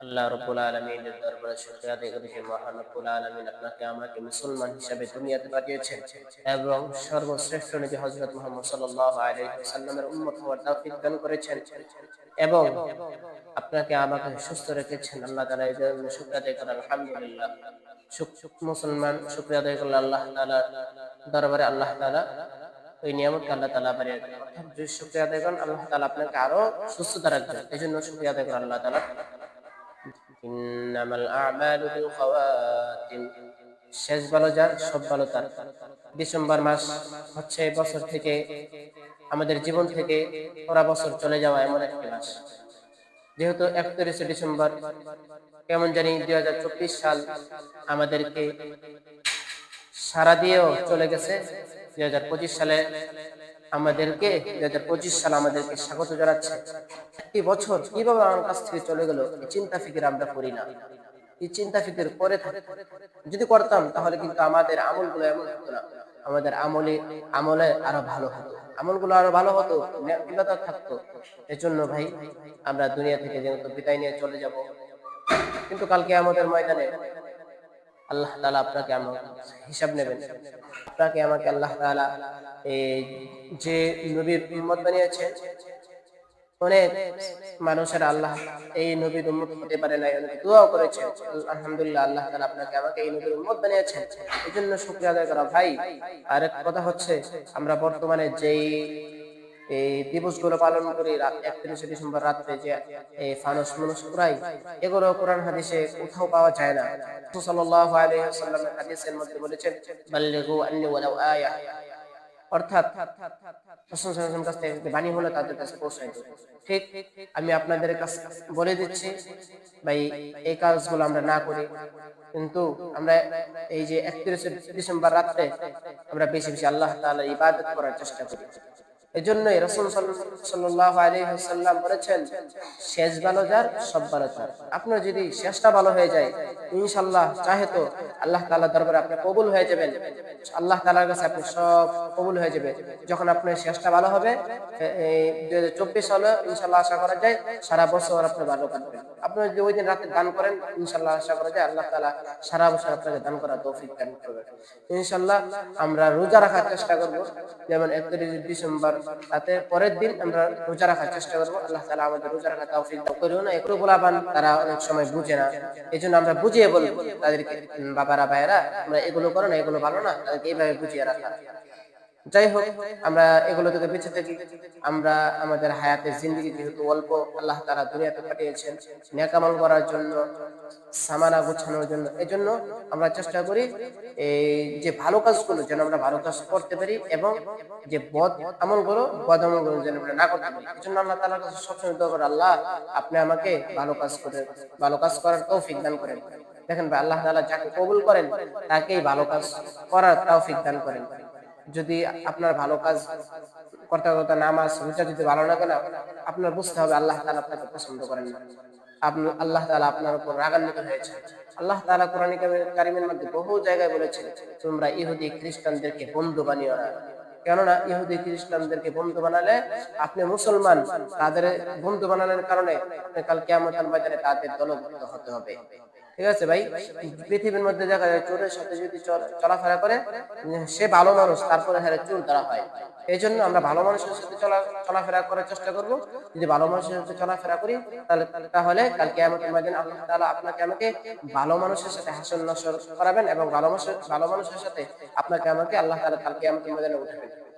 আল্লাহ রব্বুল আলমিনের দরবারে শুকরিয়া আদায় করি যে মহান রব্বুল আলমিন। আপনাকে আমাকে মুসলমান হিসাবে দুনিয়াতে পাঠিয়েছেন এবং সর্বশ্রেষ্ঠ নবী হযরত মুহাম্মদ সাল্লাল্লাহু আলাইহি ওয়াসাল্লামের উম্মত হওয়ার তৌফিক দান করেছেন এবং আপনাকে আমাকে সুস্থ রেখেছেন। আল্লাহ তাআলা এই জন্য শুকরিয়া আদায় করেন। আলহামদুলিল্লাহ। শুক- শুক- মুসলমান, শুকরিয়া আদায় করলে আল্লাহ তাআলা দরবারে আল্লাহ তাআলা ওই নিয়ামতকে আল্লাহ তাআলা বাড়িয়ে দেন। অর্থাৎ যদি শুকরিয়া আদায় করেন, আল্লাহ তাআলা আপনাকে আরও সুস্থতা রাখবেন। এই জন্য শুকরিয়া আদায় করেন আল্লাহ তাআলা। ইন্নামাল আ'মালু বিল শেষ ভালো যার, সব ভালো তার। ডিসেম্বর মাস হচ্ছে বছর থেকে, আমাদের জীবন থেকে পুরা বছর চলে যাওয়া এমন একটি মাস। যেহেতু একত্রিশে ডিসেম্বর, কেমন জানি দুই হাজার চব্বিশ সাল আমাদেরকে সারা দিয়েও চলে গেছে। দুই হাজার পঁচিশ সালে আমাদেরকে দুই হাজার পঁচিশ সাল আমাদেরকে স্বাগত জানাচ্ছে। একটি বছর কীভাবে আমার কাছ থেকে চলে গেল চিন্তা ফিকির আমরা করি না। এই চিন্তা ফিকির করে যদি করতাম, তাহলে কিন্তু আমাদের আমলগুলো এমন হতো না। আমাদের আমলে আমলে আরও ভালো হতো। আমলগুলো আরও ভালো হতো নিরাপত্তা থাকতো। এজন্য ভাই, আমরা দুনিয়া থেকে যেহেতু বিদায় নিয়ে চলে যাব। কিন্তু কালকে আমাদের ময়দানে আল্লাহ তাআলা আপনাকে আমার হিসাব নেবেন। আপনাকে আমাকে আল্লাহ এই যে নবীর উম্মত বানিয়েছেন, অনেক মানুষের আল্লাহ এই নবীর উম্মত হতে পারে না দোয়াও করেছেন। আলহামদুলিল্লাহ, আল্লাহ তাআলা আপনাকে আমাকে এই নবীর উম্মত বানিয়েছেন। এই জন্য শুকরিয়া আদায় করা ভাই। আরেক কথা হচ্ছে, আমরা বর্তমানে যেই এই দিবসগুলো পালন করি একত্রিশে ডিসেম্বর রাত্রে যে, এই মানুষ পুরাই এগুলো কোরআন হাদিসে কোথাও পাওয়া যায় না। সাল্লাল্লাহু আলাইহি হাদিসের মধ্যে বলেছেন, বাল্লিগু আন্নি ওয়ালাউ আয়া। অর্থাৎ, রাসূল বাণী হলে, তাদের কাছে ঠিক, আমি আপনাদের কাছে বলে দিচ্ছি, ভাই, এই কাজগুলো আমরা না করি। কিন্তু আমরা এই যে একত্রিশে ডিসেম্বর রাত্রে আমরা বেশি বেশি আল্লাহ তাআলার ইবাদত করার চেষ্টা করি। এই জন্যই রসুল সাল্লাহ আলহিহাল্লাম বলেছেন, শেষ ভালো যার, সব ভালো যার আপনার যদি শেষটা ভালো হয়ে যায় ইনশাল্লাহ চাহে তো আল্লাহ তাআলা দরবারে আপনি কবুল হয়ে যাবেন। আল্লাহ তাআলার কাছে আপনি সব কবুল হয়ে যাবে যখন আপনার শেষটা ভালো হবে দুই হাজার চব্বিশ সালে ইনশাল্লাহ আশা করা যায় সারা বছর আপনি ভালো কাটবেন। আপনি যদি ওই দিন রাতে দান করেন ইনশাল্লাহ আশা করা যায় আল্লাহ তাআলা সারা বছর আপনাকে দান করার তৌফিক দান করবেন। ইনশাল্লাহ আমরা রোজা রাখার চেষ্টা করব। যেমন একত্রিশ ডিসেম্বর রাতে পরের দিন আমরা রোজা রাখার চেষ্টা করব। আল্লাহ তালা আমাদের রোজা রাখা তৌফিক করিও না, একটু গোলাপান তারা অনেক সময় বুঝে না। এই জন্য আমরা বুঝিয়ে বলব তাদেরকে, বাবারা, ভাইয়েরা আমরা এগুলো করো না, এগুলো ভালো না। তাদেরকে এইভাবে বুঝিয়ে রাখা। যাই হোক আমরা এগুলো থেকে বেঁচে থাকি। আমরা আমাদের হায়াতের জিন্দগি যেহেতু অল্প, আল্লাহ তারা দুনিয়াতে পাঠিয়েছেন নেকামল করার জন্য, সামানা গোছানোর জন্য। এই জন্য আমরা চেষ্টা করি এই যে ভালো কাজগুলো যেন আমরা ভালো কাজ করতে পারি এবং যে বদ আমলগুলো বদ আমলগুলো যেন আমরা না করতে পারি। এই জন্য আল্লাহ তালার কাছে সবসময় দোয়া করি, আল্লাহ আপনি আমাকে ভালো কাজ করে, ভালো কাজ করার তৌফিক দান করেন। দেখেন ভাই, আল্লাহ তালা যাকে কবুল করেন, তাকেই ভালো কাজ করার তৌফিক দান করেন। যদি আপনার ভালো কাজ করতে করতে নামাজ রোজা যদি ভালো না, আপনার বুঝতে হবে আল্লাহ তাআলা আপনাকে পছন্দ করেন না। আল্লাহ তাআলা আপনার উপর রাগান্বিত হয়েছে আল্লাহ তাআলা কোরআন কারিমের মধ্যে বহু জায়গায় বলেছেন, তোমরা ইহুদি খ্রিস্টানদেরকে বন্ধু বানিও না। কেননা, ইহুদি খ্রিস্টানদেরকে বন্ধু বানালে আপনি মুসলমান, তাদের বন্ধু বানানোর কারণে আপনি কাল কেয়ামতের ময়দানে তাদের দলভুক্ত হতে হবে। ঠিক আছে ভাই? পৃথিবীর মধ্যে দেখা যায় চোরের সাথে যদি চলাফেরা করে, সে ভালো মানুষ, তারপরে হ্যাঁ চোর ধরা হয়। এই জন্য আমরা ভালো মানুষের সাথে চলাফেরা করার চেষ্টা করব। যদি ভালো মানুষের সাথে চলাফেরা করি, তাহলে তাহলে কালকে আমাকে মাদিন আল্লাহ তাআলা আপনাকে আমাকে ভালো মানুষের সাথে হাসন নসর করাবেন এবং ভালো মানুষের ভালো মানুষের সাথে আপনাকে আমাকে আল্লাহ তাআলা কালকে আমাকে মাদিনে উঠাবেন।